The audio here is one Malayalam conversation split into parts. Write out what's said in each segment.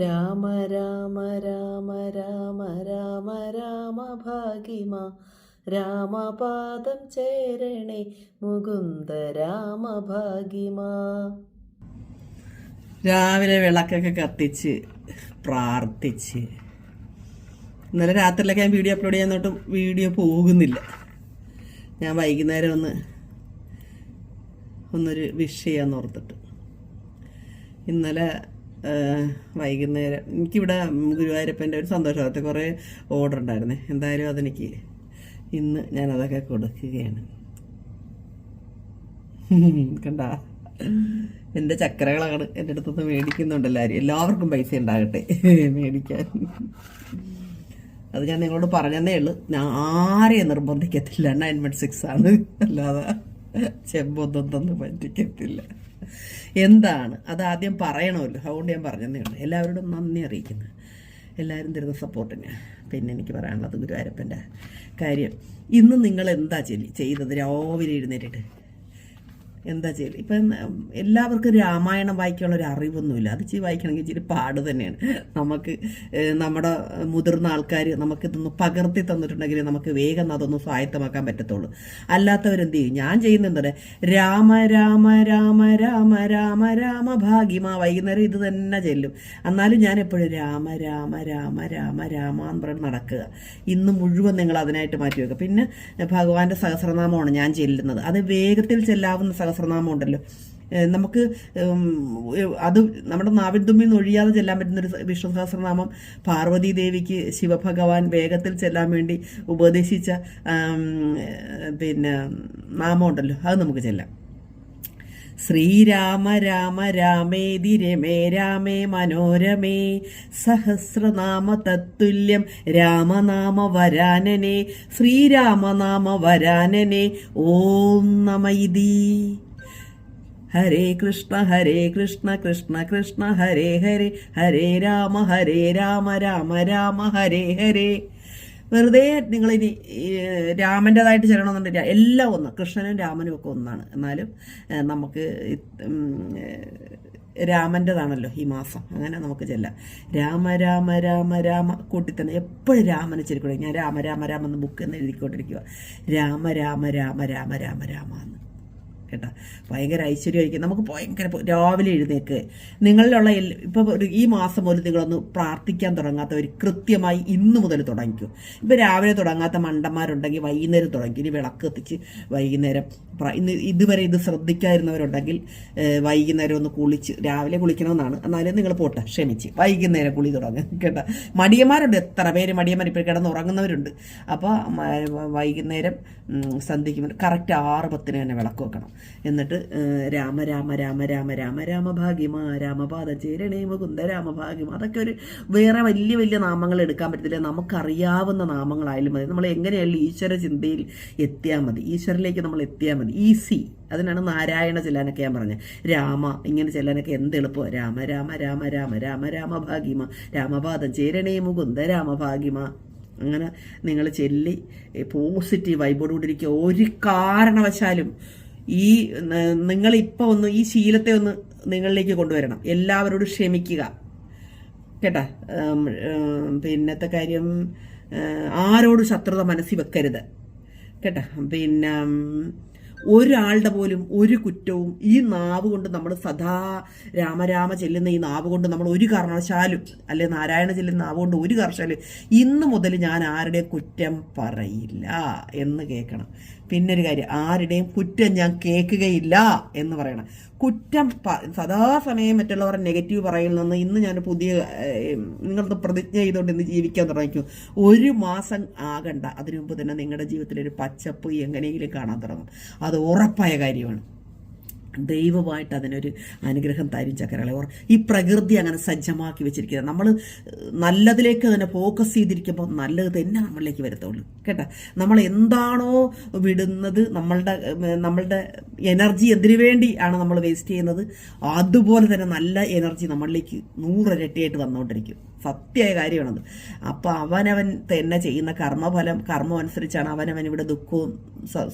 രാമ രാമ രാമ രാമ രാമ രാമ ഭാഗിമ. രാമപാദം ചേരണേ മുകുന്ദ രാമ ഭാഗിമ. രാവിലെ വിളക്കൊക്കെ കത്തിച്ച് പ്രാർത്ഥിച്ച്. ഇന്നലെ രാത്രിയിലൊക്കെ ഞാൻ വീഡിയോ അപ്ലോഡ് ചെയ്യാൻ തൊട്ട് വീഡിയോ പോകുന്നില്ല. ഞാൻ വൈകുന്നേരം ഒന്ന് ഒന്നൊരു വിഷ് ചെയ്യാന്ന് ഓർത്തിട്ട്. ഇന്നലെ വൈകുന്നേരം. എനിക്കിവിടെ ഗുരുവായൂരപ്പന്റെ ഒരു സന്തോഷമാകത്തെ കുറേ ഓർഡർ ഉണ്ടായിരുന്നേ എന്തായാലും അതെനിക്ക് ഇന്ന് ഞാനതൊക്കെ കൊടുക്കുകയാണ്. കണ്ട? എന്റെ ചക്രകളാണ് എന്റെ അടുത്തുനിന്ന് മേടിക്കുന്നുണ്ട് എല്ലാവരും എല്ലാവർക്കും പൈസ ഉണ്ടാകട്ടെ മേടിക്കാൻ. അത് ഞാൻ നിങ്ങളോട് പറഞ്ഞതേ ഉള്ളൂ. ഞാൻ ആരെയും നിർബന്ധിക്കത്തില്ല. നയൻ വൺ സിക്സ് ആണ്. അല്ലാതെ ചെമ്പൊന്നും തന്ന് പറ്റിക്കത്തില്ല. എന്താണ്? അത് ആദ്യം പറയണമല്ലോ. അതുകൊണ്ട് ഞാൻ പറഞ്ഞതേ ഉള്ളൂ. എല്ലാവരോടും നന്ദി അറിയിക്കുന്നു. എല്ലാവരും തരുന്ന സപ്പോർട്ടിന് പിന്നെ എനിക്ക് പറയാനുള്ളത് ഗുരുവായൂരപ്പന്റെ കാര്യം. ഇന്ന് നിങ്ങൾ എന്താ ചെയ്തി ചെയ്തത്? രാവിലെ എഴുന്നേറ്റിട്ട്. എന്താ ചെയ്യൽ ഇപ്പം എല്ലാവർക്കും രാമായണം വായിക്കാനുള്ള ഒരു അറിവൊന്നുമില്ല. അത് ഇച്ചിരി വായിക്കണമെങ്കിൽ ഇച്ചിരി പാട് തന്നെയാണ്. നമുക്ക് നമ്മുടെ മുതിർന്ന ആൾക്കാർ നമുക്കിതൊന്ന് പകർത്തി തന്നിട്ടുണ്ടെങ്കിൽ നമുക്ക് വേഗം അതൊന്ന് സ്വായത്തമാക്കാൻ പറ്റത്തുള്ളൂ. അല്ലാത്തവരെന്ത് ചെയ്യും? ഞാൻ ചെയ്യുന്ന എന്താ പറയുക രാമ രാമ രാമ രാമ രാമ രാമ ഭാഗ്യമാ. വൈകുന്നേരം ഇത് തന്നെ ചെല്ലും. എന്നാലും ഞാൻ എപ്പോഴും രാമ രാമ രാമ രാമ രാമ എന്ന് പറഞ്ഞ് നടക്കുക. ഇന്ന് മുഴുവൻ നിങ്ങൾ അതിനായിട്ട് മാറ്റി വെക്കുക പിന്നെ ഭഗവാന്റെ സഹസ്രനാമമാണ് ഞാൻ ചെല്ലുന്നത്. അത് വേഗത്തിൽ ചെല്ലാവുന്ന സഹസ്രനാമം ഉണ്ടല്ലോ. നമുക്ക് അത് നമ്മുടെ നാവിൻ തുമ്പിൽ നിന്ന് ഒഴിയാതെ ചെല്ലാൻ പറ്റുന്ന ഒരു വിഷ്ണു സഹസ്രനാമം പാർവതി ദേവിക്ക് ശിവഭഗവാൻ വേഗത്തിൽ ചെല്ലാൻ വേണ്ടി ഉപദേശിച്ച പിന്നെ നാമം ഉണ്ടല്ലോ. അത് നമുക്ക് ചെല്ലാം. ശ്രീരാമ രാമ രാമേതി രമേ രാമേ മനോരമേ സഹസ്രനാമ തത്തുല്യം രാമനാമ വരാനനെ ശ്രീരാമനാമ വരാനനെ ഓം നമ ഇതി. ഹരേ കൃഷ്ണ ഹരേ കൃഷ്ണ കൃഷ്ണ കൃഷ്ണ ഹരേ ഹരേ ഹരേ രാമ ഹരേ രാമ രാമ രാമ ഹരേ ഹരേ വെറുതെ നിങ്ങളിനി രാമന്റെതായിട്ട് ചെല്ലണമെന്നുണ്ടെങ്കിൽ എല്ലാം ഒന്ന് കൃഷ്ണനും രാമനും ഒക്കെ ഒന്നാണ് എന്നാലും നമുക്ക് രാമന്റെതാണല്ലോ ഈ മാസം അങ്ങനെ നമുക്ക് ചെല്ലാം രാമ രാമ രാമ രാമ കൂട്ടി തന്നെ എപ്പോഴും രാമനെ ചെല്ലിക്കൂടെ ഞാൻ രാമ രാമ രാമ എന്ന് ബുക്ക് എന്ന് എഴുതിക്കൊണ്ടിരിക്കുക രാമ രാമ രാമ രാമ രാമ രാമ എന്ന് കേട്ടോ. ഭയങ്കര ഐശ്വര്യമായിരിക്കും. നമുക്ക് ഭയങ്കര രാവിലെ എഴുന്നേക്ക്. നിങ്ങളിലുള്ള ഇപ്പോൾ ഇപ്പൊ ഒരു ഈ മാസം മുതൽ നിങ്ങളൊന്ന് പ്രാർത്ഥിക്കാൻ തുടങ്ങാത്തവർ കൃത്യമായി ഇന്ന് മുതൽ തുടങ്ങിക്കും. ഇപ്പൊ രാവിലെ തുടങ്ങാത്ത മണ്ടന്മാരുണ്ടെങ്കിൽ വൈകുന്നേരം തുടങ്ങി. ഇനി വിളക്ക് എത്തിച്ച് വൈകുന്നേരം ഇന്ന് ഇതുവരെ ഇത് ശ്രദ്ധിക്കാതിരുന്നവരുണ്ടെങ്കിൽ വൈകുന്നേരം ഒന്ന് കുളിച്ച് രാവിലെ കുളിക്കണമെന്നാണ്. എന്നാലും നിങ്ങൾ പോട്ടെ ക്ഷമിച്ച്. വൈകുന്നേരം കുളി തുടങ്ങുക കേട്ടോ. മടിയന്മാരുണ്ട് എത്ര പേര് മടിയന്മാർ ഇപ്പോൾ കിടന്ന് ഉറങ്ങുന്നവരുണ്ട്. അപ്പോൾ വൈകുന്നേരം സന്ധിക്കുമ്പോൾ കറക്റ്റ് ആറ് പത്തിന് തന്നെ വിളക്ക് വെക്കണം. എന്നിട്ട് രാമ രാമ രാമ രാമ രാമ രാമ ഭാഗ്യമ രാമപാദ ചേരണേ മുകുന്ദ രാമഭാഗ്യം അതൊക്കെ ഒരു വേറെ വലിയ വലിയ നാമങ്ങൾ എടുക്കാൻ പറ്റത്തില്ല. നമുക്കറിയാവുന്ന നാമങ്ങളായാലും മതി. നമ്മൾ എങ്ങനെയായാലും ഈശ്വര ചിന്തയിൽ എത്തിയാൽ മതി. ഈശ്വരനിലേക്ക് നമ്മൾ എത്തിയാൽ മതി. ഈസി. അതിനാണ് നാരായണ ചെല്ലാനൊക്കെ ഞാൻ പറഞ്ഞത്. രാമ ഇങ്ങനെ ചെല്ലാനൊക്കെ എന്ത് എളുപ്പമാണ് രാമ രാമ രാമ രാമ രാമ രാമ ഭാഗ്യമ രാമപാദം ചേരണേ മുകുന്ദ രാമഭാഗ്യമ. അങ്ങനെ നിങ്ങൾ ചെല്ലി പോസിറ്റീവ് വൈബോടുകൂടി ഇരിക്കുക. ഒരു കാരണവശാലും ഈ നിങ്ങളിപ്പോൾ ഒന്ന് ഈ ശീലത്തെ ഒന്ന് നിങ്ങളിലേക്ക് കൊണ്ടുവരണം. എല്ലാവരോടും ക്ഷമിക്കുക. കേട്ടാ? പിന്നത്തെ കാര്യം ആരോടും ശത്രുത മനസ്സിൽ വെക്കരുത്. കേട്ടാ? പിന്നെ ഒരാളുടെ പോലും ഒരു കുറ്റവും ഈ നാവ് കൊണ്ട് നമ്മൾ സദാ രാമരാമ ചെല്ലുന്ന ഈ നാവ് കൊണ്ട് നമ്മൾ ഒരു കാരണവശാലും അല്ലെ നാരായണ ചെല്ലുന്ന നാവ് കൊണ്ട് ഒരു കാരണവശാലും ഇന്ന് മുതൽ ഞാൻ ആരുടെ കുറ്റം പറയില്ല എന്ന് കേൾക്കണം. പിന്നൊരു കാര്യം ആരുടെയും കുറ്റം ഞാൻ കേൾക്കുകയില്ല എന്ന് പറയണം. കുറ്റം സദാസമയം മറ്റുള്ളവർ നെഗറ്റീവ് പറയുന്നതെന്ന് ഇന്ന് ഞാൻ പുതിയ നിങ്ങളത് പ്രതിജ്ഞ ചെയ്തുകൊണ്ട് ഇന്ന് ജീവിക്കാൻ തുടങ്ങിക്കും. ഒരു മാസം ആകണ്ട. അതിനു മുമ്പ് തന്നെ നിങ്ങളുടെ ജീവിതത്തിൽ ഒരു പച്ചപ്പ് എങ്ങനെയെങ്കിലും കാണാൻ തുടങ്ങും. അത് ഉറപ്പായ കാര്യമാണ്. ദൈവമായിട്ട് അതിനൊരു അനുഗ്രഹം തരും ചക്കരകളെ. ഓർ ഈ പ്രകൃതി അങ്ങനെ സജ്ജമാക്കി വെച്ചിരിക്കുന്നത് നമ്മൾ നല്ലതിലേക്ക് അതിനെ ഫോക്കസ് ചെയ്തിരിക്കുമ്പോൾ നല്ലത് തന്നെ നമ്മളിലേക്ക് വരത്തുള്ളൂ. കേട്ടോ? നമ്മൾ എന്താണോ വിടുന്നത് നമ്മളുടെ നമ്മളുടെ എനർജി എന്തിനു വേണ്ടി ആണ് നമ്മൾ വേസ്റ്റ് ചെയ്യുന്നത് അതുപോലെ തന്നെ നല്ല എനർജി നമ്മളിലേക്ക് നൂറിരട്ടിയായിട്ട് വന്നുകൊണ്ടിരിക്കും. സത്യമായ കാര്യമാണത്. അപ്പോൾ അവനവൻ തന്നെ ചെയ്യുന്ന കർമ്മഫലം കർമ്മം അനുസരിച്ചാണ് അവനവൻ ഇവിടെ ദുഃഖവും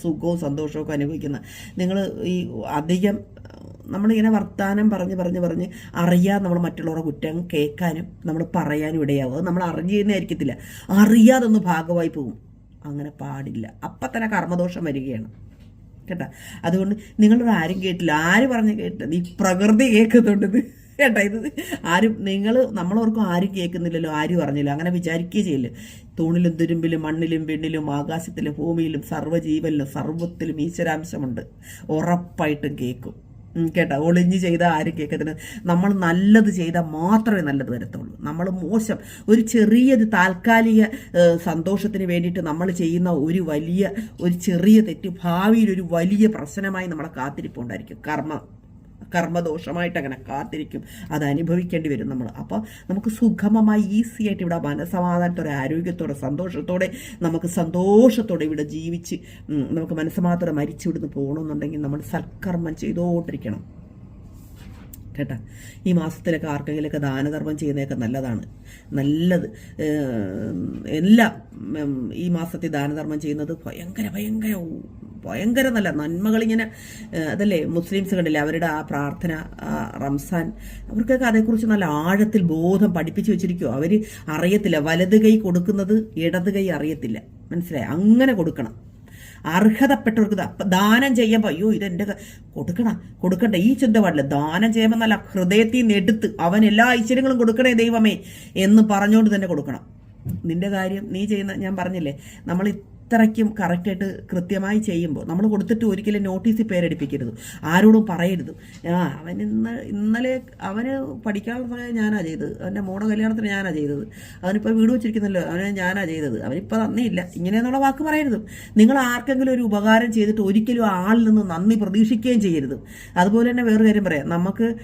സുഖവും സന്തോഷവും ഒക്കെ അനുഭവിക്കുന്നത്. നിങ്ങൾ ഈ അധികം നമ്മളിങ്ങനെ വർത്താനം പറഞ്ഞ് പറഞ്ഞ് പറഞ്ഞ് അറിയാതെ നമ്മൾ മറ്റുള്ളവരുടെ കുറ്റം കേൾക്കാനും നമ്മൾ പറയാനും ഇടയാവും. അത് നമ്മൾ അറിയുന്നതായിരിക്കത്തില്ല അറിയാതൊന്ന് ഭാഗമായി പോകും. അങ്ങനെ പാടില്ല. അപ്പം തന്നെ കർമ്മദോഷം വരികയാണ്. കേട്ടോ? അതുകൊണ്ട് നിങ്ങളോട് ആരും കേട്ടില്ല. ആര് പറഞ്ഞ് കേട്ടില്ല? ഈ പ്രകൃതി കേൾക്കുന്നുണ്ട് കേട്ടാ ഇത് ആരും നിങ്ങൾ നമ്മളോർക്കും ആരും കേൾക്കുന്നില്ലല്ലോ ആരും അറിഞ്ഞില്ല. അങ്ങനെ വിചാരിക്കുകയും ചെയ്യില്ല. തൂണിലും തുരുമ്പിലും മണ്ണിലും വെണ്ണിലും ആകാശത്തിലും ഭൂമിയിലും സർവജീവനിലും സർവത്തിലും ഈശ്വരാംശമുണ്ട്. ഉറപ്പായിട്ടും കേൾക്കും. കേട്ടോ. ഒളിഞ്ഞ് ചെയ്താൽ ആരും കേൾക്കത്തിന് നമ്മൾ നല്ലത് ചെയ്താൽ മാത്രമേ നല്ലത് വരത്തുള്ളൂ. നമ്മൾ മോശം ഒരു ചെറിയത് താൽക്കാലിക സന്തോഷത്തിന് വേണ്ടിയിട്ട് നമ്മൾ ചെയ്യുന്ന ഒരു വലിയ ഒരു ചെറിയ തെറ്റ് ഭാവിയിൽ ഒരു വലിയ പ്രശ്നമായി നമ്മളെ കാത്തിരിപ്പുണ്ടായിരിക്കും. കർമ്മ. കർമ്മദോഷമായിട്ട് അങ്ങനെ കാത്തിരിക്കും. അത് അനുഭവിക്കേണ്ടി വരും നമ്മൾ. അപ്പോൾ നമുക്ക് സുഗമമായി ഈസി ആയിട്ട് ഇവിടെ മനസ്സമാധാനത്തോടെ ആരോഗ്യത്തോടെ സന്തോഷത്തോടെ നമുക്ക് സന്തോഷത്തോടെ ഇവിടെ ജീവിച്ച് നമുക്ക് മനസ്സമാധാനത്തോടെ മരിച്ചു വിടുന്ന് പോകണമെന്നുണ്ടെങ്കിൽ നമ്മൾ സൽക്കർമ്മം ചെയ്തുകൊണ്ടിരിക്കണം. കേട്ടാ? ഈ മാസത്തിലൊക്കെ ആർക്കെങ്കിലുമൊക്കെ ദാനധർമ്മം ചെയ്യുന്നതൊക്കെ നല്ലതാണ്. നല്ലത് എല്ലാ ഈ മാസത്തിൽ ദാനധർമ്മം ചെയ്യുന്നത് ഭയങ്കര ഭയങ്കര ഭയങ്കര നല്ല നന്മകളിങ്ങനെ അതല്ലേ മുസ്ലിംസ് കണ്ടില്ലേ? അവരുടെ ആ പ്രാർത്ഥന റംസാൻ അവർക്കൊക്കെ അതേക്കുറിച്ച് നല്ല ആഴത്തിൽ ബോധം പഠിപ്പിച്ചു വെച്ചിരിക്കുമോ അവർ അറിയത്തില്ല. വലത് കൈ കൊടുക്കുന്നത് ഇടത് കൈ അറിയത്തില്ല. മനസ്സിലായി? അങ്ങനെ കൊടുക്കണം. അർഹതപ്പെട്ടവർക്ക് ദാനം ചെയ്യുമ്പോൾ അയ്യോ ഇതെന്റെ കൊടുക്കണം കൊടുക്കണ്ട. ഈ ചിന്ത പാടില്ല ദാനം ചെയ്യുമ്പോൾ നല്ല ഹൃദയത്തിൽ നിന്ന് എടുത്ത് അവൻ എല്ലാ ഐശ്വര്യങ്ങളും കൊടുക്കണേ ദൈവമേ എന്ന് പറഞ്ഞുകൊണ്ട് തന്നെ കൊടുക്കണം. നിന്റെ കാര്യം നീ ചെയ്യുന്ന ഞാൻ പറഞ്ഞില്ലേ? നമ്മൾ ഇത്രയ്ക്കും കറക്റ്റായിട്ട് കൃത്യമായി ചെയ്യുമ്പോൾ നമ്മൾ കൊടുത്തിട്ട് ഒരിക്കലും നോട്ടീസിൽ പേരടിപ്പിക്കരുത്. ആരോടും പറയരുത്. ആ അവൻ ഇന്ന് ഇന്നലെ അവന് പഠിക്കാനുള്ള സമയം ഞാനാ ചെയ്തത്. അവന്റെ മോടെ കല്യാണത്തിന് ഞാനാ ചെയ്തത്. അവനിപ്പോൾ വീട് വെച്ചിരിക്കുന്നല്ലോ. അവനെ ഞാനാ ചെയ്തത്. അവനിപ്പോൾ നന്ദിയില്ല ഇങ്ങനെയെന്നുള്ള വാക്ക് പറയരുത്. നിങ്ങൾ ആർക്കെങ്കിലും ഒരു ഉപകാരം ചെയ്തിട്ട് ഒരിക്കലും ആളിൽ നിന്ന് നന്ദി പ്രതീക്ഷിക്കുകയും ചെയ്യരുത്. അതുപോലെ തന്നെ വേറൊരു കാര്യം പറയാം. നമുക്ക്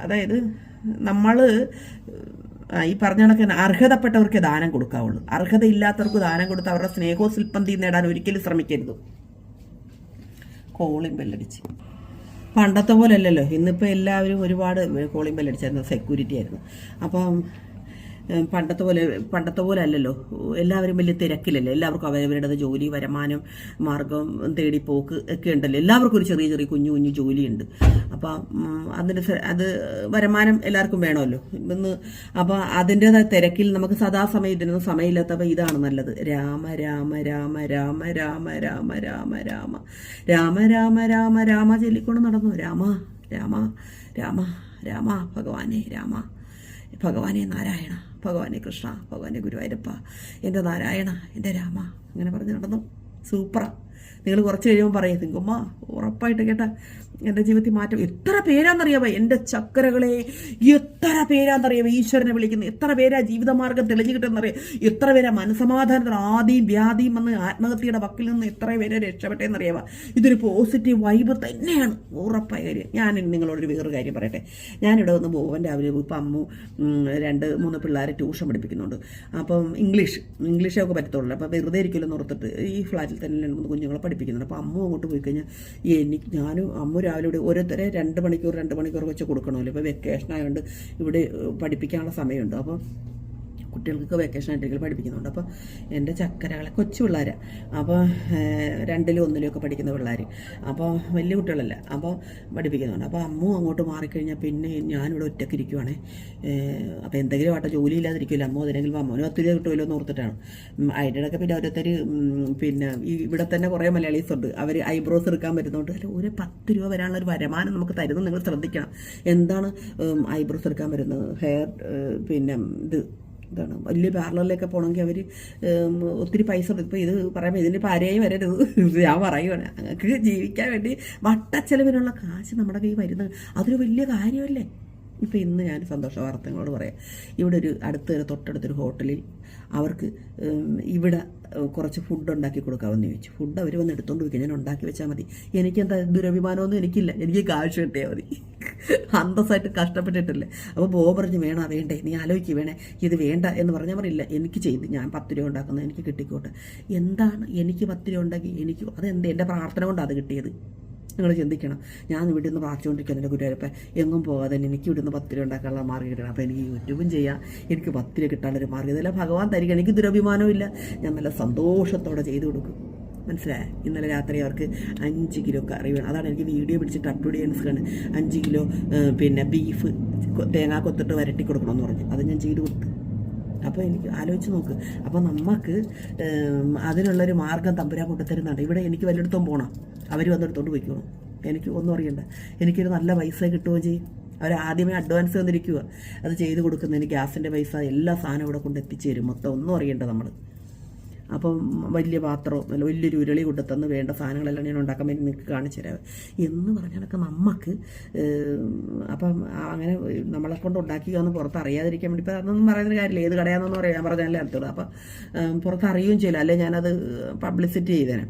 അതായത് നമ്മൾ ഈ പറഞ്ഞ കണക്ക് തന്നെ അർഹതപ്പെട്ടവർക്ക് ദാനം കൊടുക്കാവുള്ളൂ. അർഹതയില്ലാത്തവർക്ക് ദാനം കൊടുത്ത് അവരുടെ സ്നേഹവും ശില്പന്തിയും നേടാൻ ഒരിക്കലും ശ്രമിക്കരുത്. കോളിംഗ് ബെല്ലടിച്ച് പണ്ടത്തെ പോലെ അല്ലല്ലോ ഇന്നിപ്പോൾ എല്ലാവരും ഒരുപാട് കോളിംഗ് ബെല്ലടിച്ചായിരുന്നു സെക്യൂരിറ്റി ആയിരുന്നു. അപ്പം പണ്ടത്തെ പോലെ പണ്ടത്തെ പോലെ അല്ലല്ലോ എല്ലാവരും വലിയ തിരക്കിലല്ലേ എല്ലാവർക്കും അവരവരുടെ ജോലി വരുമാനം മാർഗം തേടി പോക്ക് ഒക്കെ ഉണ്ടല്ലോ എല്ലാവർക്കും ഒരു ചെറിയ ചെറിയ കുഞ്ഞു കുഞ്ഞു ജോലിയുണ്ട് അപ്പം ഉം, അതിന് അത് വരുമാനം എല്ലാവർക്കും വേണമല്ലോ ഇന്ന് അപ്പം അതിന്റെതായ തിരക്കിൽ നമുക്ക് സദാസമയം ഇതിനൊന്നും സമയമില്ലാത്തപ്പോൾ ഇതാണ് നല്ലത് രാമ രാമ രാമ രാമ രാമ രാമ രാമ രാമ രാമ രാമ രാമ രാമ ചൊല്ലിക്കൊണ്ട് നടന്നു രാമ രാമ രാമ രാമ ഭഗവാനെ രാമ ഭഗവാനെ നാരായണ ഭഗവാനെ കൃഷ്ണ ഭഗവാനെ ഗുരുവായൂരപ്പ എന്റെ നാരായണ എന്റെ രാമ അങ്ങനെ പറഞ്ഞ് നടന്നു. സൂപ്പറാണ് നിങ്ങൾ കുറച്ച് കഴിയുമ്പോൾ പറയും തിങ്കുമ്മ ഉറപ്പായിട്ട് കേട്ടാ. എന്റെ ജീവിതത്തിൽ മാറ്റം എത്ര പേരാന്നറിയാമോ എന്റെ ചക്കരകളെ എത്ര പേരാന്നറിയാമോ ഈശ്വരനെ വിളിക്കുന്നത് എത്ര പേരാ ജീവിതമാർഗം തെളിഞ്ഞു കിട്ടുന്നറിയാം എത്ര പേരാ മനസമാധാനത്തിന് ആദ്യം വ്യാധിയും വന്ന് ആത്മഹത്യയുടെ വക്കിൽ നിന്ന് എത്ര പേരെ രക്ഷപ്പെട്ടെന്നറിയാമോ ഇതൊരു പോസിറ്റീവ് വൈബ് തന്നെയാണ്. ഉറപ്പായ കാര്യം. ഞാൻ നിങ്ങളോടൊരു വേറൊരു കാര്യം പറയട്ടെ. ഞാനിവിടെ വന്ന് പോകാൻ രാവിലെ ഇപ്പം അമ്മു രണ്ട് മൂന്ന് പിള്ളേരെ ട്യൂഷൻ പഠിപ്പിക്കുന്നുണ്ട്. അപ്പം ഇംഗ്ലീഷ് ഇംഗ്ലീഷൊക്കെ പറ്റത്തുള്ളൂ. അപ്പം വെറുതെ ഇരിക്കുമല്ലോ ഓർത്തിട്ട് ഈ ഫ്ലാറ്റിൽ തന്നെ രണ്ട് മൂന്ന് കുഞ്ഞുങ്ങളെ പഠിപ്പിക്കുന്നുണ്ട്. അപ്പം അമ്മു അങ്ങോട്ട് പോയി കഴിഞ്ഞാൽ എനിക്ക് ഞാനും അമ്മു രാവിലെ ഇവിടെ ഓരോരുത്തരെ രണ്ട് മണിക്കൂർ രണ്ട് മണിക്കൂർ വെച്ച് കൊടുക്കണമല്ലോ. ഇപ്പോൾ വെക്കേഷൻ ആയതുകൊണ്ട് ഇവിടെ പഠിപ്പിക്കാനുള്ള സമയമുണ്ട്. അപ്പോൾ കുട്ടികൾക്ക് വെക്കേഷൻ ആയിട്ടെങ്കിൽ പഠിപ്പിക്കുന്നുണ്ട്. അപ്പോൾ എന്റെ ചക്കരകളെ കൊച്ചു പിള്ളേരാണ് അപ്പോൾ രണ്ടിലും ഒന്നിലും ഒക്കെ പഠിക്കുന്ന പിള്ളേർ. അപ്പോൾ വലിയ കുട്ടികളല്ല. അപ്പോൾ പഠിപ്പിക്കുന്നുണ്ട്. അപ്പോൾ അമ്മ അങ്ങോട്ട് മാറിക്കഴിഞ്ഞാൽ പിന്നെ ഞാനിവിടെ ഒറ്റയ്ക്ക് ഇരിക്കുവാണേ. അപ്പോൾ എന്തെങ്കിലും ആട്ടെ ജോലി ഇല്ലാതിരിക്കുമല്ലോ അമ്മ. അതിനെങ്കിലും അമ്മോനും ഒത്തിരി കിട്ടുമല്ലോ എന്ന് ഓർത്തിട്ടാണ്. ഇടയ്ക്ക് പിന്നെ ഓരോരുത്തർ പിന്നെ ഇവിടെ തന്നെ കുറേ മലയാളീസ് ഉണ്ട്. അവർ ഐബ്രോസ് എടുക്കാൻ പറ്റുന്നുണ്ട് അല്ല ഒരു പത്ത് രൂപ വരാനുള്ള ഒരു വരുമാനം നമുക്ക് തരുന്നത് നിങ്ങൾ ശ്രദ്ധിക്കണം. എന്താണ് ഐബ്രോസ് എടുക്കാൻ വരുന്നത് ഹെയർ പിന്നെ ഇത് എന്താണ് വലിയ പാർലറിലൊക്കെ പോകണമെങ്കിൽ അവർ ഒത്തിരി പൈസ ഇപ്പോൾ ഇത് പറയുമ്പോൾ ഇതിന്റെ പാരയായി വരരുത്. ഞാൻ പറയുവാണ്. ഞങ്ങൾക്ക് ജീവിക്കാൻ വേണ്ടി വട്ടച്ചെലവിനുള്ള കാശ് നമ്മുടെ കയ്യിൽ വരുന്നത് അതൊരു വലിയ കാര്യമല്ലേ? ഇപ്പം ഇന്ന് ഞാൻ സന്തോഷ വാർത്തകളോട് പറയാം. ഇവിടെ ഒരു അടുത്തൊരു തൊട്ടടുത്തൊരു ഹോട്ടലിൽ അവർക്ക് ഇവിടെ കുറച്ച് ഫുഡ് ഉണ്ടാക്കി കൊടുക്കാമെന്ന് ചോദിച്ചു. ഫുഡ് അവർ വന്ന് എടുത്തോണ്ട് പോയി ഞാൻ ഉണ്ടാക്കി വെച്ചാൽ മതി. എനിക്കെന്താ ദുരഭിമാനമൊന്നും എനിക്കില്ല. എനിക്ക് കാശ് കിട്ടിയാൽ മതി. അന്തസ്സായിട്ട് കഷ്ടപ്പെട്ടിട്ടില്ലേ. അപ്പോൾ ബോ പറഞ്ഞ് വേണം വേണ്ടേ. നീ ആലോചിക്കുക വേണേ. ഇത് വേണ്ട എന്ന് പറഞ്ഞാൽ പറയില്ല എനിക്ക് ചെയ്ത്. ഞാൻ പത്ത് രൂപ ഉണ്ടാക്കുന്നത് എനിക്ക് കിട്ടിക്കോട്ടെ. എന്താണ് എനിക്ക് പത്ത് രൂപ ഉണ്ടാക്കി? എനിക്ക് അതെന്ത്? എന്റെ പ്രാർത്ഥന കൊണ്ടാണ് അത് കിട്ടിയത്? നിങ്ങൾ ചിന്തിക്കണം. ഞാൻ ഇവിടെ നിന്ന് പ്രാർത്ഥിച്ചുകൊണ്ടിരിക്കുന്ന എന്റെ ഗുരുവായൂരപ്പ എങ്ങും പോകാതെ എനിക്ക് ഇവിടെ നിന്ന് പത്ത് ഉണ്ടാക്കാനുള്ള മാർഗം കിട്ടണം. അപ്പോൾ എനിക്ക് യൂട്യൂബും ചെയ്യാം. എനിക്ക് പത്ത് രൂപ കിട്ടാനുള്ളൊരു മാർഗം ഇതെല്ലാം ഭഗവാൻ തരികയാണ്. എനിക്ക് ദുരഭിമാനമില്ല ഞാൻ നല്ല സന്തോഷത്തോടെ ചെയ്തു കൊടുക്കും. മനസ്സിലായ? ഇന്നലെ രാത്രി അവർക്ക് അഞ്ച് കിലോ കറി വേണം. അതാണ് എനിക്ക് വീഡിയോ പിടിച്ചിട്ട് അപ്ലോഡ് ചെയ്യാൻ സ്കാണ് അഞ്ച് കിലോ പിന്നെ ബീഫ് തേങ്ങാ കൊത്തിട്ട് വരട്ടി കൊടുക്കണമെന്ന് പറഞ്ഞു. അത് ഞാൻ ചെയ്തു കൊടുത്തു. അപ്പോൾ എനിക്ക് ആലോചിച്ച് നോക്ക്. അപ്പോൾ നമുക്ക് അതിനുള്ളൊരു മാർഗം തമ്പുരാൻ കൊണ്ടുത്തരുന്നുണ്ട് ഇവിടെ എനിക്ക് വല്ലയിടത്തും പോകണം അവർ വന്നെടുത്തോണ്ട് പോയിക്കോണം എനിക്ക് ഒന്നും അറിയണ്ട. എനിക്കൊരു നല്ല പൈസ കിട്ടുകയും ചെയ്യും? അവർ ആദ്യമേ അഡ്വാൻസ് തന്നിരിക്കുക അത് ചെയ്ത് കൊടുക്കുന്നതിന് ഗ്യാസിന്റെ പൈസ എല്ലാ സാധനവും ഇവിടെ കൊണ്ട് എത്തിച്ചു തരും. മൊത്തം ഒന്നും അറിയണ്ട നമ്മൾ അപ്പം വലിയ പാത്രവും നല്ല വലിയൊരു ഉരുളി കൊണ്ടുത്തന്ന് വേണ്ട സാധനങ്ങളെല്ലാം ഞാൻ ഉണ്ടാക്കാൻ വേണ്ടി നിങ്ങൾക്ക് കാണിച്ചു തരാം. എന്ന് പറഞ്ഞാലൊക്കെ നമുക്ക് ഏം, അപ്പം അങ്ങനെ നമ്മളെ കൊണ്ട് ഉണ്ടാക്കുക എന്ന് പുറത്ത് അറിയാതിരിക്കാൻ വേണ്ടി ഇപ്പം അതൊന്നും പറയുന്ന കാര്യമില്ല. ഏത് കടയാണെന്നൊന്നും പറയാം ഞാൻ പറഞ്ഞാലേ അടുത്തുള്ളൂ അപ്പം പുറത്ത് അറിയുകയും ചെയ്യില്ല. അല്ലെ ഞാനത് പബ്ലിസിറ്റി ചെയ്തേനെ.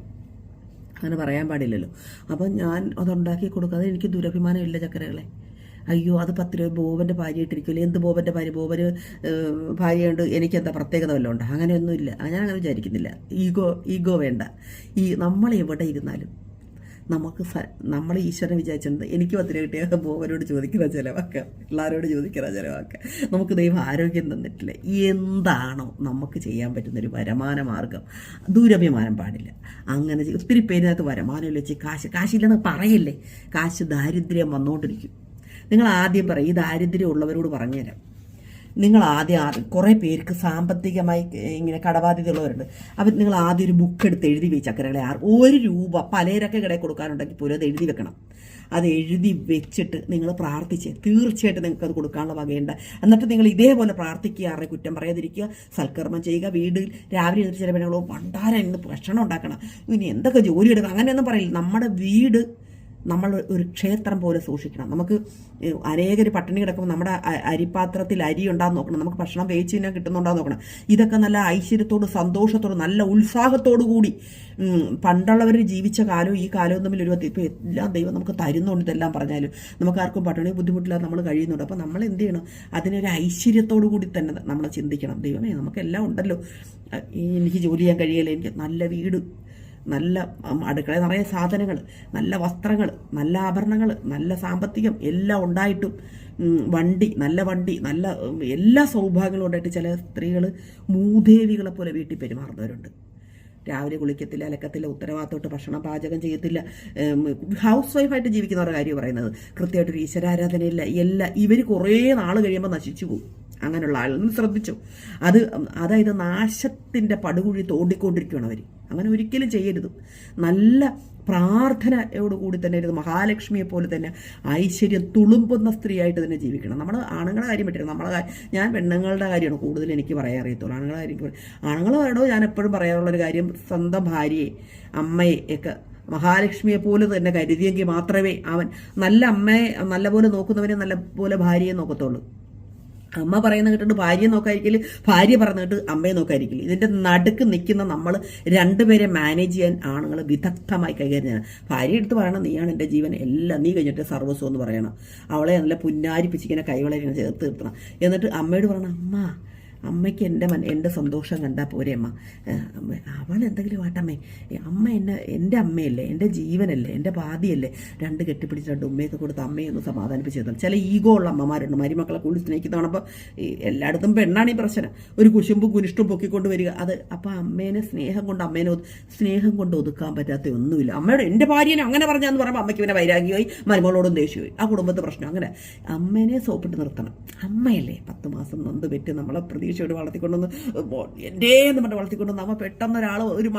അങ്ങനെ പറയാൻ പാടില്ലല്ലോ. അപ്പം ഞാൻ അതുണ്ടാക്കി കൊടുക്കാതെ എനിക്ക് ദുരഭിമാനം ഇല്ല ചക്കരകളെ. അയ്യോ അത് പത്ത് രൂപ ബോബന്റെ ഭാര്യ ഇട്ടിരിക്കില്ല എന്ത് ബോബന്റെ ഭാര്യ? ബോബന് ഭാര്യയുണ്ട്. എനിക്കെന്താ പ്രത്യേകത വല്ലതും ഉണ്ട്? അങ്ങനെയൊന്നുമില്ല ഞാൻ അങ്ങനെ വിചാരിക്കുന്നില്ല. ഈഗോ ഈഗോ വേണ്ട. ഈ നമ്മൾ എവിടെ ഇരുന്നാലും നമുക്ക് നമ്മൾ ഈശ്വരനെ വിചാരിച്ചിട്ടുണ്ട്. എനിക്ക് പത്ത് രൂപ കിട്ടിയ ബോബനോട് ചോദിക്കുന്ന ചിലവാക്കാം പിള്ളേരോട് ചോദിക്കുന്ന ചിലവാക്കാം. നമുക്ക് ദൈവം ആരോഗ്യം തന്നിട്ടില്ല. എന്താണോ നമുക്ക് ചെയ്യാൻ പറ്റുന്നൊരു വരുമാന മാർഗം. ദൂരഭിമാനം പാടില്ല. അങ്ങനെ. ഒത്തിരി പേരിനകത്ത് വരുമാനം വെച്ച് കാശ് കാശില്ലെന്ന് പറയല്ലേ? കാശ് ദാരിദ്ര്യം വന്നുകൊണ്ടിരിക്കും നിങ്ങൾ ആദ്യം പറയും ഈ ദാരിദ്ര്യം ഉള്ളവരോട് പറഞ്ഞുതരാം. നിങ്ങൾ ആദ്യം കുറേ പേർക്ക് സാമ്പത്തികമായി ഇങ്ങനെ കടബാധ്യതയുള്ളവരുണ്ട്. അപ്പം നിങ്ങൾ ആദ്യം ഒരു ബുക്ക് എടുത്ത് എഴുതി വെച്ച് അക്കരകളെ ആർ. ഒരു രൂപ പലചരക്ക് കടയിൽ കൊടുക്കാനുണ്ടെങ്കിൽ പോലും അത് എഴുതി വെക്കണം. അത് എഴുതി വെച്ചിട്ട് നിങ്ങൾ പ്രാർത്ഥിച്ച് തീർച്ചയായിട്ടും നിങ്ങൾക്ക് അത് കൊടുക്കാനുള്ള വകയുണ്ട്. എന്നിട്ട് നിങ്ങൾ ഇതേപോലെ പ്രാർത്ഥിക്കുക ആരുടെ കുറ്റം പറയാതിരിക്കുക സൽക്കർമ്മം ചെയ്യുക വീട്ടിൽ രാവിലെ എഴുതി ചില പെണ്ണുകളോ പണ്ടാരം ഇന്ന് ഭക്ഷണം ഉണ്ടാക്കണം. ഇനി എന്തൊക്കെ ജോലി എടുക്കണം? അങ്ങനെയൊന്നും പറയില്ല. നമ്മുടെ വീട് നമ്മൾ ഒരു ക്ഷേത്രം പോലെ സൂക്ഷിക്കണം. നമുക്ക് അനേകർ പട്ടിണി കിടക്കുമ്പോൾ നമ്മുടെ അരിപാത്രത്തിൽ അരി ഉണ്ടാകുന്ന നോക്കണം. നമുക്ക് ഭക്ഷണം വേവിച്ച് തന്നെ കിട്ടുന്നുണ്ടാകുന്ന നോക്കണം. ഇതൊക്കെ നല്ല ഐശ്വര്യത്തോട് സന്തോഷത്തോട് നല്ല ഉത്സാഹത്തോടു കൂടി പണ്ടുള്ളവർ ജീവിച്ച കാലവും ഈ കാലവും തമ്മിൽ ഒരു ഇപ്പോൾ എല്ലാം ദൈവം നമുക്ക് തരുന്നുണ്ട് ഇതെല്ലാം പറഞ്ഞാലും. നമുക്ക് ആർക്കും പട്ടിണി ബുദ്ധിമുട്ടില്ലാതെ നമ്മൾ കഴിയുന്നുണ്ട്. അപ്പോൾ നമ്മൾ എന്ത് ചെയ്യണം? അതിനൊരു ഐശ്വര്യത്തോടു കൂടി തന്നെ നമ്മൾ ചിന്തിക്കണം. ദൈവമേ നമുക്കെല്ലാം ഉണ്ടല്ലോ. എനിക്ക് ജോലി ചെയ്യാൻ കഴിയില്ല? എനിക്ക് നല്ല വീട് നല്ല അടുക്കള നിറയെ സാധനങ്ങൾ നല്ല വസ്ത്രങ്ങൾ നല്ല ആഭരണങ്ങൾ നല്ല സാമ്പത്തികം എല്ലാം ഉണ്ടായിട്ടും വണ്ടി നല്ല വണ്ടി നല്ല എല്ലാ സൗഭാഗ്യങ്ങളും ഉണ്ടായിട്ട് ചില സ്ത്രീകൾ മൂദേവികളെ പോലെ വീട്ടിൽ പെരുമാറുന്നവരുണ്ട്. രാവിലെ കുളിക്കത്തില്ല അലക്കത്തില്ല ഉത്തരവാദിത്തോട്ട് ഭക്ഷണം പാചകം ചെയ്യത്തില്ല ഹൗസ് വൈഫായിട്ട് ജീവിക്കുന്നവരുടെ കാര്യം പറയുന്നത് കൃത്യമായിട്ടൊരു ഈശ്വരാരാധനയില്ല എല്ലാ ഇവർ കുറേ നാൾ കഴിയുമ്പോൾ നശിച്ചു പോകും. അങ്ങനെയുള്ള ആളൊന്നും ശ്രദ്ധിച്ചു. അത് അതായത് നാശത്തിന്റെ പടുകുഴി തോണ്ടിക്കൊണ്ടിരിക്കുകയാണ് അവർ അങ്ങനെ ഒരിക്കലും ചെയ്യരുത്. നല്ല പ്രാർത്ഥനയോട് കൂടി തന്നെ ഇരുന്ന് മഹാലക്ഷ്മിയെ പോലെ തന്നെ ഐശ്വര്യം തുളുമ്പുന്ന സ്ത്രീയായിട്ട് തന്നെ ജീവിക്കണം. നമ്മൾ ആണുങ്ങളുടെ കാര്യം പറ്റില്ല. നമ്മളെ ഞാൻ പെണ്ണുങ്ങളുടെ കാര്യമാണ് കൂടുതൽ എനിക്ക് പറയാൻ അറിയത്തുള്ളൂ. ആണുങ്ങളുടെ കാര്യം പറയണോ ഞാൻ എപ്പോഴും പറയാറുള്ളൊരു കാര്യം സ്വന്തം ഭാര്യയെ അമ്മയെ ഒക്കെ മഹാലക്ഷ്മിയെ പോലെ തന്നെ കരുതിയെങ്കിൽ മാത്രമേ അവൻ നല്ല അമ്മയെ നല്ലപോലെ നോക്കുന്നവനെ നല്ല പോലെ ഭാര്യയെ നോക്കത്തുള്ളൂ. അമ്മ പറയുന്ന കേട്ടിട്ട് ഭാര്യയെ നോക്കായിരിക്കില്ല ഭാര്യ പറയുന്ന കേട്ട് അമ്മയെ നോക്കായിരിക്കില്ല ഇതിന്റെ നടുക്ക് നിൽക്കുന്ന നമ്മൾ രണ്ടുപേരെ മാനേജ് ചെയ്യാൻ ആണുങ്ങൾ വിദഗ്ധമായി കൈകാര്യം ഭാര്യ എടുത്ത് പറയണം നീയാണ് എന്റെ ജീവൻ എല്ലാം നീ കഴിഞ്ഞിട്ട് സർവസ്വം എന്ന് പറയണം. അവളെ നല്ല പുന്നാരിപ്പിച്ചിങ്ങനെ ഇങ്ങനെ ചേർത്ത് നിർത്തണം. എന്നിട്ട് അമ്മയോട് പറയണം അമ്മ അമ്മയ്ക്ക് എന്റെ മൻ എന്റെ സന്തോഷം കണ്ടാൽ പോരെ അമ്മ. അവൾ എന്തെങ്കിലും ആട്ടമ്മേ അമ്മ. എന്നെ എന്റെ അമ്മയല്ലേ എന്റെ ജീവനല്ലേ എന്റെ പാതിയല്ലേ രണ്ട് കെട്ടിപ്പിടിച്ച് രണ്ട് ഉമ്മയൊക്കെ കൊടുത്ത് അമ്മയെ ഒന്ന് സമാധാനിപ്പിച്ച് തന്നെ. ചില ഈഗോ ഉള്ള അമ്മമാരുണ്ട്. മരുമക്കളെ കൂടുതൽ സ്നേഹിക്കുന്ന കാണുമ്പോൾ എല്ലായിടത്തും പെണ്ണാണ് ഈ പ്രശ്നം. ഒരു കുശുമ്പും കുനിഷ്ടും പൊക്കിക്കൊണ്ട് വരിക. അത് അപ്പം അമ്മേനെ സ്നേഹം കൊണ്ട് അമ്മേനെ സ്നേഹം കൊണ്ട് ഒതുക്കാൻ പറ്റാത്ത ഒന്നുമില്ല. അമ്മയുടെ എന്റെ ഭാര്യനെ അങ്ങനെ പറഞ്ഞാന്ന് പറയുമ്പോൾ അമ്മയ്ക്ക് പിന്നെ വൈരാഗ്യമായി മരുമകളോടും ദേഷ്യമായി. ആ കുടുംബത്തെ പ്രശ്നം. അങ്ങനെ അമ്മേനെ സോപ്പിട്ട് നിർത്തണം. അമ്മയല്ലേ പത്ത് മാസം നൊന്ത് പെറ്റ് നമ്മളെ പ്രതീക്ഷയോട് വളർത്തിക്കൊണ്ടുവന്ന് എന്റെ എന്ന് പറഞ്ഞ് വളർത്തിക്കൊണ്ടുവന്ന് അമ്മ പെട്ടെന്ന് ഒരാൾ ഒരു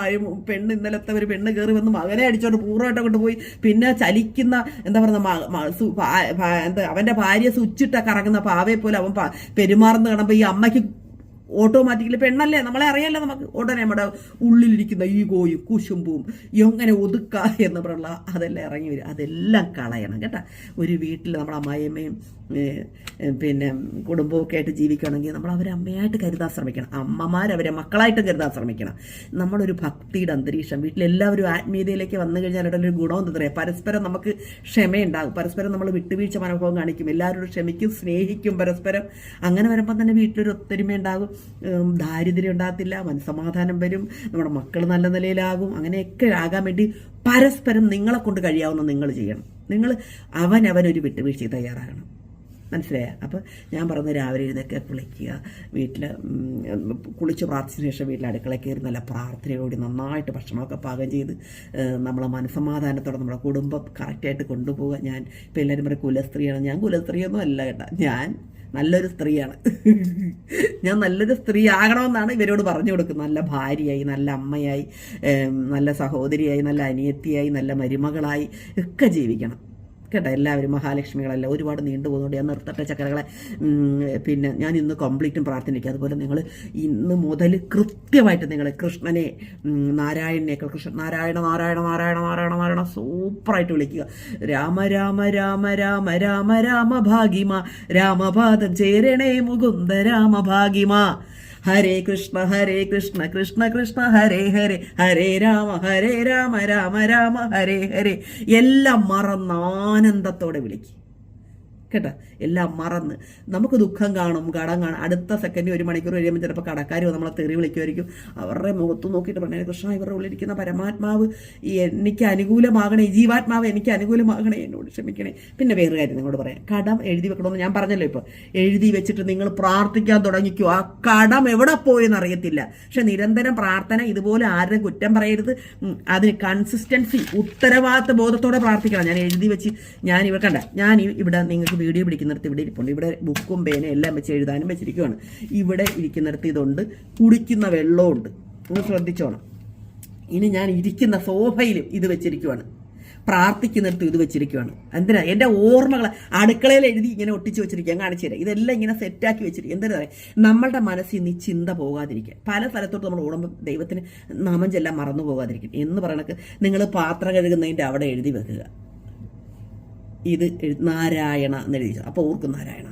പെണ്ണ് ഇന്നലത്തെ ഒരു പെണ്ണ് കയറി വന്ന് മകനെ അടിച്ചോണ്ട് പൂർണമായിട്ട് കൊണ്ടുപോയി പിന്നെ ചലിക്കുന്ന എന്താ പറയുക എന്താ അവന്റെ ഭാര്യ സ്വിച്ചിട്ടൊക്കെ കറങ്ങുന്ന പാവയെ പോലെ അവൻ പെരുമാറുന്ന കാണുമ്പോൾ ഈ അമ്മയ്ക്ക് ഓട്ടോമാറ്റിക്കലി പെണ്ണല്ലേ? നമ്മളെ അറിയാലോ നമുക്ക്. ഉടനെ നമ്മുടെ ഉള്ളിലിരിക്കുന്ന ഈഗോയും കുശുമ്പും എങ്ങനെ ഒതുക്കുക എന്ന് പറയുള്ള അതെല്ലാം ഇറങ്ങി വരും. അതെല്ലാം കളയണം കേട്ടോ. ഒരു വീട്ടിൽ നമ്മുടെ അമ്മായിയമ്മയും പിന്നെ കുടുംബവും ഒക്കെ ആയിട്ട് ജീവിക്കുകയാണെങ്കിൽ നമ്മൾ അവരെ അമ്മയായിട്ട് കരുതാൻ ശ്രമിക്കണം. അമ്മമാർ അവരെ മക്കളായിട്ട് കരുതാൻ ശ്രമിക്കണം. നമ്മളൊരു ഭക്തിയുടെ അന്തരീക്ഷം. വീട്ടിലെല്ലാവരും ആത്മീയതയിലേക്ക് വന്നു കഴിഞ്ഞാൽ ഒരു ഗുണം എന്താ പറയുക പരസ്പരം നമുക്ക് ക്ഷമയുണ്ടാകും. പരസ്പരം നമ്മൾ വിട്ടുവീഴ്ച മനോഭാവം കാണിക്കും. എല്ലാവരോടും ക്ഷമിക്കും സ്നേഹിക്കും പരസ്പരം. അങ്ങനെ വരുമ്പോൾ തന്നെ വീട്ടിലൊരു ഒത്തൊരുമ ഉണ്ടാകും ഉം, ദാരിദ്ര്യം ഉണ്ടാകത്തില്ല മനസ്സമാധാനം വരും നമ്മുടെ മക്കൾ നല്ല നിലയിലാകും അങ്ങനെയൊക്കെ ആകാൻ വേണ്ടി പരസ്പരം നിങ്ങളെ കൊണ്ട് കഴിയാവുന്ന നിങ്ങൾ ചെയ്യണം. നിങ്ങൾ അവനവനൊരു വിട്ടുവീഴ്ച തയ്യാറാകണം. മനസ്സിലായ? അപ്പോൾ ഞാൻ പറഞ്ഞ രാവിലെ ഇതൊക്കെ കുളിക്കുക വീട്ടിൽ കുളിച്ച് പ്രാർത്ഥിച്ചതിന് ശേഷം വീട്ടിൽ അടുക്കള കയറി നല്ല പ്രാർത്ഥനയോടി നന്നായിട്ട് ഭക്ഷണമൊക്കെ പാകം ചെയ്ത് നമ്മളെ മനസ്സമാധാനത്തോടെ നമ്മുടെ കുടുംബം കറക്റ്റായിട്ട് കൊണ്ടുപോകുക ഞാൻ ഇപ്പം എല്ലാവരും പറയും കുലസ്ത്രീയാണ്. ഞാൻ കുലസ്ത്രീയൊന്നും അല്ല കേട്ടോ. ഞാൻ നല്ലൊരു സ്ത്രീയാണ്. ഞാൻ നല്ലൊരു സ്ത്രീ ആകണമെന്നാണ് ഇവരോട് പറഞ്ഞു കൊടുക്കുന്നത്. നല്ല ഭാര്യയായി നല്ല അമ്മയായി നല്ല സഹോദരിയായി നല്ല അനിയത്തിയായി നല്ല മരുമകളായി ഒക്കെ ജീവിക്കണം. കേട്ടോ എല്ലാവരും മഹാലക്ഷ്മികളല്ല ഒരുപാട് നീണ്ടു പോകുന്നുണ്ട് ഞാൻ നിർത്തട്ടെ ചക്കരകളെ. പിന്നെ ഞാൻ ഇന്ന് കംപ്ലീറ്റും പ്രാർത്ഥനയ്ക്കും അതുപോലെ നിങ്ങൾ ഇന്ന് മുതൽ കൃത്യമായിട്ട് നിങ്ങൾ കൃഷ്ണനെ നാരായണനെ നാരായണനെയൊക്കെ കൃഷ്ണ നാരായണ നാരായണ നാരായണ നാരായണ നാരായണ സൂപ്പറായിട്ട് വിളിക്കുക. രാമ രാമ രാമ രാമ രാമ രാമ ഭാഗിമ. രാമപാദം ചേരണേ മുകുന്ദ രാമ ഭാഗിമ. ഹരേ കൃഷ്ണ ഹരേ കൃഷ്ണ കൃഷ്ണ കൃഷ്ണ ഹരേ ഹരേ ഹരേ രാമ ഹരേ രാമ രാമ രാമ ഹരേ ഹരേ. എല്ലാം മറന്ന് ആനന്ദത്തോടെ വിളിക്കും. കേട്ടോ? എല്ലാം മറന്ന്. നമുക്ക് ദുഃഖം കാണും കടം കാണും. അടുത്ത സെക്കൻഡ് ഒരു മണിക്കൂർ കഴിയുമ്പോൾ ചിലപ്പോൾ കടക്കാർ നമ്മളെ തെറി വിളിക്കുമായിരിക്കും അവരുടെ മുഖത്ത് നോക്കിയിട്ട് പറഞ്ഞു കൃഷ്ണ ഇവരുടെ ഉള്ളിരിക്കുന്ന പരമാത്മാവ് എനിക്ക് അനുകൂലമാകണേ ജീവാത്മാവ് എനിക്ക് അനുകൂലമാകണേ എന്നോട് ക്ഷമിക്കണേ. പിന്നെ വേറെ കാര്യം നിങ്ങളോട് പറയാം. കടം എഴുതി വെക്കണമെന്ന് ഞാൻ പറഞ്ഞല്ലോ ഇപ്പോൾ എഴുതി വെച്ചിട്ട് നിങ്ങൾ പ്രാർത്ഥിക്കാൻ തുടങ്ങിക്കോ. ആ കടം എവിടെ പോയെന്ന് അറിയത്തില്ല. പക്ഷെ നിരന്തരം പ്രാർത്ഥന ഇതുപോലെ ആരുടെ കുറ്റം പറയരുത്. അതിന് കൺസിസ്റ്റൻസി ഉത്തരവാദിത്ത ബോധത്തോടെ പ്രാർത്ഥിക്കണം. ഞാൻ എഴുതി വെച്ച് ഞാൻ ഇവ കണ്ട ഞാൻ ഇവിടെ നിങ്ങൾക്ക് വീഡിയോ പിടിക്കുന്നിടത്ത് ഇവിടെ ഇരിപ്പുണ്ട്. ഇവിടെ ബുക്കും പേനയും എല്ലാം വെച്ച് എഴുതാനും വെച്ചിരിക്കുകയാണ് ഇവിടെ ഇരിക്കുന്നിടത്ത് ഇതുണ്ട്. കുടിക്കുന്ന വെള്ളമുണ്ട് ഒന്ന് ശ്രദ്ധിച്ചോണം. ഇനി ഞാൻ ഇരിക്കുന്ന സോഫയിലും ഇത് വെച്ചിരിക്കുവാണ്. പ്രാർത്ഥിക്കുന്നിടത്ത് ഇത് വെച്ചിരിക്കുവാണ്. എന്തിനാ? എന്റെ ഓർമ്മകൾ അടുക്കളയിൽ എഴുതി ഇങ്ങനെ ഒട്ടിച്ച് വെച്ചിരിക്കുക. കാണിച്ചു തരാം. ഇതെല്ലാം ഇങ്ങനെ സെറ്റാക്കി വെച്ചിരിക്കും എന്തിനാ? നമ്മളുടെ മനസ്സിൽ നിന്ന് ചിന്ത പോകാതിരിക്കുക. പല സ്ഥലത്തോട്ട് നമ്മൾ ഓടുമ്പോൾ ദൈവത്തിന് നാമം മറന്നു പോകാതിരിക്കും. എന്ന് പറയണക്ക് നിങ്ങൾ പാത്രം കഴുകുന്നതിന്റെ അവിടെ എഴുതി വെക്കുക. ഇത് നാരായണ എന്ന് എഴുതി വെച്ചു. അപ്പോൾ ഓർക്കും നാരായണ.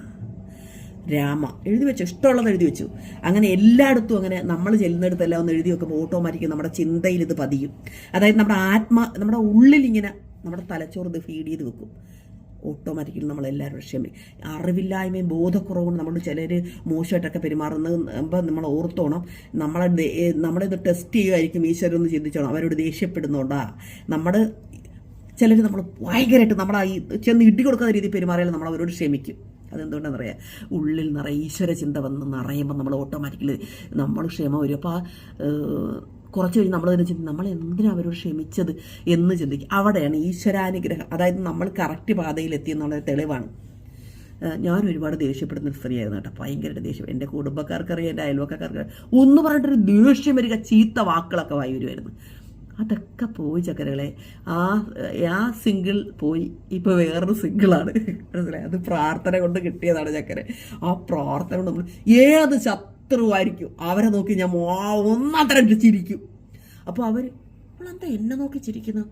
രാമ. എഴുതി വെച്ചു. ഇഷ്ടമുള്ളത് എഴുതി വെച്ചു. അങ്ങനെ എല്ലായിടത്തും അങ്ങനെ നമ്മൾ ചെല്ലുന്നിടത്തെല്ലാം ഒന്ന് എഴുതി വെക്കുമ്പോൾ ഓട്ടോമാറ്റിക് നമ്മുടെ ചിന്തയിൽ ഇത് പതിയും. അതായത് നമ്മുടെ ആത്മ നമ്മുടെ ഉള്ളിൽ ഇങ്ങനെ നമ്മുടെ തലച്ചോറ് ഇത് ഫീഡ് ചെയ്ത് വെക്കും. ഓട്ടോമാറ്റിക്കലി നമ്മളെല്ലാവരും ക്ഷമി. അറിവില്ലായ്മയും ബോധക്കുറവും നമ്മൾ ചിലർ മോശമായിട്ടൊക്കെ പെരുമാറുന്നത് നമ്മൾ ഓർത്തോണം. നമ്മളെ നമ്മളിത് ടെസ്റ്റ് ചെയ്യുമായിരിക്കും ഈശ്വരൊന്ന് ചിന്തിച്ചോണം. അവരോട് ദേഷ്യപ്പെടുന്നുണ്ടാ. നമ്മുടെ ചിലർ നമ്മൾ ഭയങ്കരമായിട്ട് നമ്മൾ ഈ ചെന്ന് ഇടി കൊടുക്കാത്ത രീതിയിൽ പെരുമാറിയാൽ നമ്മൾ അവരോട് ക്ഷമിക്കും. അതെന്തുകൊണ്ടാണെന്ന് അറിയാം ഉള്ളിൽ നിറയെ ഈശ്വര ചിന്ത വന്ന് നിറയുമ്പോൾ നമ്മൾ ഓട്ടോമാറ്റിക്കലി നമ്മൾ ക്ഷമ വരും. അപ്പോൾ കുറച്ച് കഴിഞ്ഞ് നമ്മൾ തന്നെ ചിന്തിക്കും നമ്മൾ എന്തിനാണ് അവരോട് ക്ഷമിച്ചത് എന്ന് ചിന്തിക്കും. അവിടെയാണ് ഈശ്വരാനുഗ്രഹം. അതായത് നമ്മൾ കറക്റ്റ് പാതയിലെത്തി എന്നുള്ള തെളിവാണ്. ഞാൻ ഒരുപാട് ദേഷ്യപ്പെടുന്ന ഒരു സ്ത്രീയായിരുന്നു കേട്ടോ. ഭയങ്കരമായിട്ട് ദേഷ്യം. എന്റെ കുടുംബക്കാർക്കറിയാം എന്റെ അയൽവക്കാർക്കറിയാം ഒന്ന് പറഞ്ഞിട്ടൊരു ദേഷ്യം വരിക ചീത്ത വാക്കുകളൊക്കെ വായി വരുമായിരുന്നു അതൊക്കെ പോയി ചക്കരകളെ. ആ ആ സിംഗിൾ പോയി. ഇപ്പോൾ വേറൊരു സിംഗിളാണ് മനസ്സിലായി? അത് പ്രാർത്ഥന കൊണ്ട് കിട്ടിയതാണ് ചക്കര. ആ പ്രാർത്ഥന കൊണ്ട് ഏത് ശത്രുവായിരിക്കും? അവരെ നോക്കി ഞാൻ മോ- തരം ചിരിക്കും. അപ്പോൾ അവർ ഇവളെന്താ എന്നെ നോക്കി ചിരിക്കുന്നു?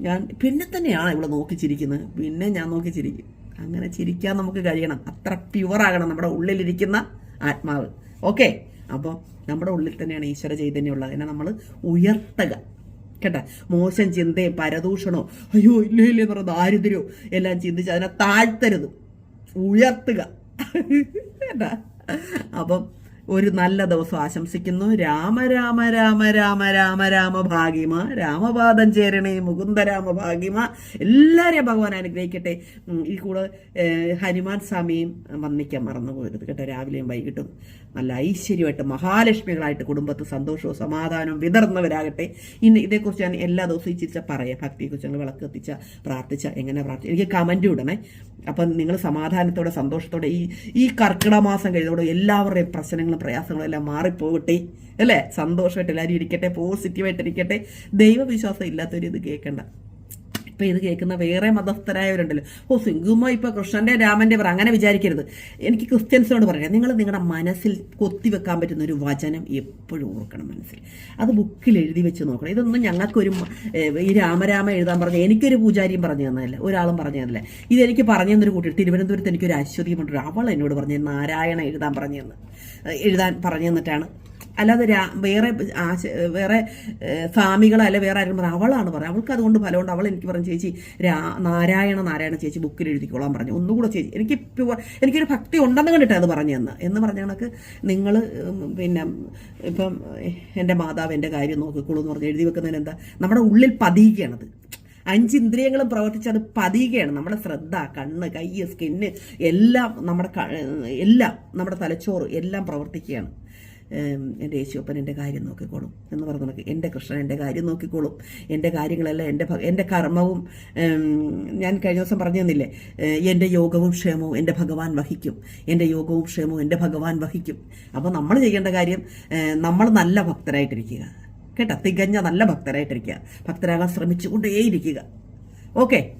ഞാൻ പിന്നെ തന്നെയാണ് ഇവിടെ നോക്കി ചിരിക്കുന്നത്? പിന്നെ ഞാൻ നോക്കി ചിരിക്കും. അങ്ങനെ ചിരിക്കാൻ നമുക്ക് കഴിയണം. അത്ര പ്യുവറാകണം നമ്മുടെ ഉള്ളിലിരിക്കുന്ന ആത്മാവ്. ഓക്കെ അപ്പോൾ നമ്മുടെ ഉള്ളിൽ തന്നെയാണ് ഈശ്വര ചൈതന്യമുള്ളത് അതിനെ നമ്മൾ ഉയർത്തുക. കേട്ടാ? മോശം ചിന്തയും പരദൂഷണോ അയ്യോ ഇല്ല ഇല്ല എന്ന് പറഞ്ഞ ദാരിദ്ര്യമോ എല്ലാം ചിന്തിച്ച് അതിനെ താഴ്ത്തരുത്. ഉയർത്തുക. കേട്ടാ? അപ്പം ഒരു നല്ല ദിവസം ആശംസിക്കുന്നു. രാമ രാമ രാമ രാമ രാമ രാമ ഭാഗ്യമ രാമപാദം ചേരണേ മുകുന്ദ രാമ ഭാഗ്യമ എല്ലാവരെയും ഭഗവാൻ അനുഗ്രഹിക്കട്ടെ. ഈ കൂടെ ഹനുമാൻ സ്വാമിയും വന്നിക്കാൻ മറന്നു പോകരുത് കേട്ടോ. രാവിലെയും വൈകിട്ടും നല്ല ഐശ്വര്യമായിട്ട് മഹാലക്ഷ്മികളായിട്ട് കുടുംബത്ത് സന്തോഷവും സമാധാനവും വിതർന്നവരാകട്ടെ. ഇന്ന് ഇതേക്കുറിച്ച് ഞാൻ എല്ലാ ദിവസവും ചിരിച്ച പറയാം. ഭക്തിയെക്കുറിച്ച് ഞങ്ങൾ വിളക്ക് കത്തിച്ച പ്രാർത്ഥിച്ച എങ്ങനെ പ്രാർത്ഥിച്ച. എനിക്ക് കമന്റ് ഇടണേ. അപ്പം നിങ്ങൾ സമാധാനത്തോടെ സന്തോഷത്തോടെ ഈ ഈ കർക്കിടമാസം കഴിഞ്ഞതോടെ എല്ലാവരുടെയും പ്രശ്നങ്ങളും പ്രയാസങ്ങളും എല്ലാം മാറിപ്പോകട്ടെ അല്ലേ? സന്തോഷമായിട്ട് എല്ലാവരും ഇരിക്കട്ടെ പോസിറ്റീവായിട്ട് ഇരിക്കട്ടെ ദൈവവിശ്വാസം ഇല്ലാത്തവർ ഇത് കേൾക്കണ്ട. ഇപ്പം ഇത് കേൾക്കുന്ന വേറെ മതസ്ഥരായവരുണ്ടല്ലോ. ഓ സിംഗുമ്മ ഇപ്പൊ കൃഷ്ണന്റെ രാമന്റെ പറ അങ്ങനെ വിചാരിക്കരുത്. എനിക്ക് ക്രിസ്ത്യൻസിനോട് പറയാം നിങ്ങൾ നിങ്ങളുടെ മനസ്സിൽ കൊത്തിവെക്കാൻ പറ്റുന്ന ഒരു വചനം എപ്പോഴും ഓർക്കണം മനസ്സിൽ. അത് ബുക്കിൽ എഴുതി വെച്ച് നോക്കണം. ഇതൊന്നും ഞങ്ങൾക്കൊരു ഈ രാമരാമ എഴുതാൻ പറഞ്ഞു എനിക്കൊരു പൂജാരിയും പറഞ്ഞു തന്നതല്ല ഒരാളും പറഞ്ഞു തന്നില്ല ഇതെനിക്ക് പറഞ്ഞു തന്നൊരു കൂട്ടി തിരുവനന്തപുരത്ത് എനിക്കൊരു അശ്വതി കൊണ്ടൊരു അവൾ എന്നോട് പറഞ്ഞു നാരായണ എഴുതാൻ പറഞ്ഞു തന്ന്. എഴുതാൻ പറഞ്ഞു തന്നിട്ടാണ്. അല്ലാതെ വേറെ വേറെ സ്വാമികൾ അല്ല വേറെ ആരും പറഞ്ഞു അവളാണ് പറയുക അവൾക്ക് അതുകൊണ്ട് ഫലമുണ്ട്. അവൾ എനിക്ക് പറഞ്ഞു ചേച്ചി രാ നാരായണ നാരായണ ചേച്ചി ബുക്കിൽ എഴുതിക്കോളാൻ പറഞ്ഞു. ഒന്നുകൂടെ ചേച്ചി എനിക്ക് എനിക്കൊരു ഭക്തി ഉണ്ടെന്ന് കണ്ടിട്ടാണ് അത് പറഞ്ഞു തന്ന് എന്ന് പറഞ്ഞ കണക്ക് നിങ്ങൾ പിന്നെ ഇപ്പം എന്റെ മാതാവ് എന്റെ കാര്യം നോക്കിക്കോളൂ എന്ന് പറഞ്ഞ് എഴുതി വെക്കുന്നതിന് എന്താ നമ്മുടെ ഉള്ളിൽ പതിയുകയാണത്. അഞ്ച് ഇന്ദ്രിയങ്ങളും പ്രവർത്തിച്ച് അത് പതിയുകയാണ്. നമ്മുടെ ശ്രദ്ധ കണ്ണ് കൈ സ്കിന്ന് എല്ലാം നമ്മുടെ എല്ലാം നമ്മുടെ തലച്ചോറ് എല്ലാം പ്രവർത്തിക്കുകയാണ്. എന്റെ യേശുപ്പൻ എന്റെ കാര്യം നോക്കിക്കോളും എന്ന് പറഞ്ഞു നോക്കി എന്റെ കൃഷ്ണൻ എന്റെ കാര്യം നോക്കിക്കോളും. എന്റെ കാര്യങ്ങളെല്ലാം എന്റെ എന്റെ കർമ്മവും ഞാൻ കഴിഞ്ഞ ദിവസം പറഞ്ഞു തന്നില്ലേ എന്റെ യോഗവും ക്ഷേമവും എന്റെ ഭഗവാൻ വഹിക്കും. എന്റെ യോഗവും ക്ഷേമവും എന്റെ ഭഗവാൻ വഹിക്കും. അപ്പോൾ നമ്മൾ ചെയ്യേണ്ട കാര്യം നമ്മൾ നല്ല ഭക്തരായിട്ടിരിക്കുക. കേട്ടോ? തികഞ്ഞ നല്ല ഭക്തരായിട്ടിരിക്കുക. ഭക്തരാകാൻ ശ്രമിച്ചുകൊണ്ടേയിരിക്കുക. ഓക്കെ